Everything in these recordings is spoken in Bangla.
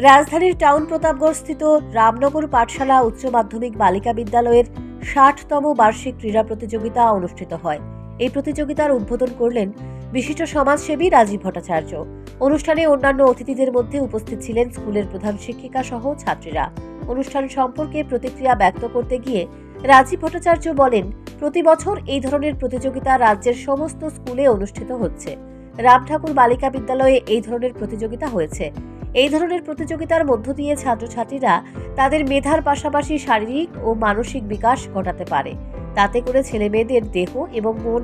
রাজধানীর টাউন প্রতাপগড় স্থিত রামনগর পাঠশালা উচ্চ মাধ্যমিক বালিকা বিদ্যালয়ের ষাটতম বার্ষিক ক্রীড়া প্রতিযোগিতা অনুষ্ঠিত হয়। এই প্রতিযোগিতার উদ্বোধন করলেন বিশিষ্ট সমাজসেবী রাজীব ভট্টাচার্য। অনুষ্ঠানে অন্যান্য অতিথিদের মধ্যে উপস্থিত ছিলেন স্কুলের প্রধান শিক্ষিকা সহ ছাত্রীরা। অনুষ্ঠান সম্পর্কে প্রতিক্রিয়া ব্যক্ত করতে গিয়ে রাজীব ভট্টাচার্য বলেন, প্রতি বছর এই ধরনের প্রতিযোগিতা রাজ্যের সমস্ত স্কুলে অনুষ্ঠিত হচ্ছে। রাম ঠাকুর বালিকা বিদ্যালয়ে এই ধরনের প্রতিযোগিতা হয়েছে। এই ধরনের প্রতিযোগিতার মধ্য দিয়ে ছাত্রছাত্রীরা তাদের মেধার পাশাপাশি শারীরিক ও মানসিক বিকাশ ঘটাতে পারে। তাতে করে ছেলে মেয়েদের দেহ এবং মন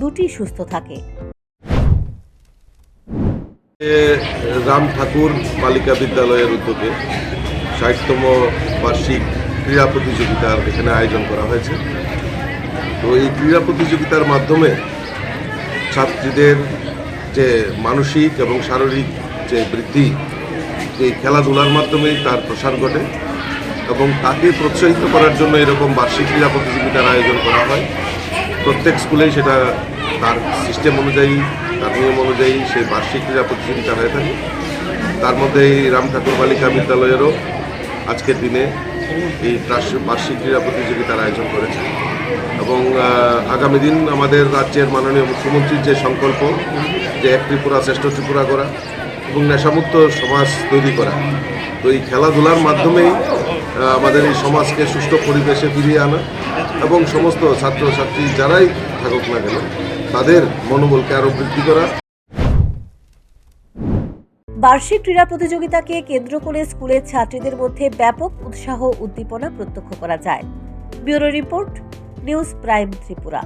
দুটি সুস্থ থাকে। রাম ঠাকুর বালিকা বিদ্যালয়ের উদ্যোগে ষাটতম বার্ষিক ক্রীড়া প্রতিযোগিতার এখানে আয়োজন করা হয়েছে। তো এই ক্রীড়া প্রতিযোগিতার মাধ্যমে ছাত্রীদের যে মানসিক এবং শারীরিক যে বৃদ্ধি এই খেলাধুলার মাধ্যমেই তার প্রসার ঘটে এবং তাকে প্রোৎসাহিত করার জন্য এরকম বার্ষিক ক্রীড়া প্রতিযোগিতার আয়োজন করা হয়। প্রত্যেক স্কুলেই সেটা তার সিস্টেম অনুযায়ী, তার নিয়ম অনুযায়ী সেই বার্ষিক ক্রীড়া প্রতিযোগিতা হয়ে থাকে। তার মধ্যে এই রাম ঠাকুর বালিকা বিদ্যালয়েরও আজকের দিনে এই বার্ষিক ক্রীড়া প্রতিযোগিতার আয়োজন করেছে। এবং আগামী দিন আমাদের রাজ্যের মাননীয় মুখ্যমন্ত্রীর যে সংকল্প যে এক ত্রিপুরা শ্রেষ্ঠ ত্রিপুরা করা এবং নেশামুক্ত সমাজ তৈরি করা। তো এই খেলাধুলার মাধ্যমেই আমাদের এই সমাজকে সুষ্ঠু পরিবেশে ফিরিয়ে আনা এবং সমস্ত ছাত্রছাত্রী যারাই থাকুক না কেন, তাদের মনোবলকে আরও বৃদ্ধি করা। বার্ষিক ক্রীড়া প্রতিযোগিতাকে কেন্দ্র করে স্কুলের ছাত্রীদের মধ্যে ব্যাপক উৎসাহ উদ্দীপনা প্রত্যক্ষ করা যায়। Bureau report, news prime Tripura.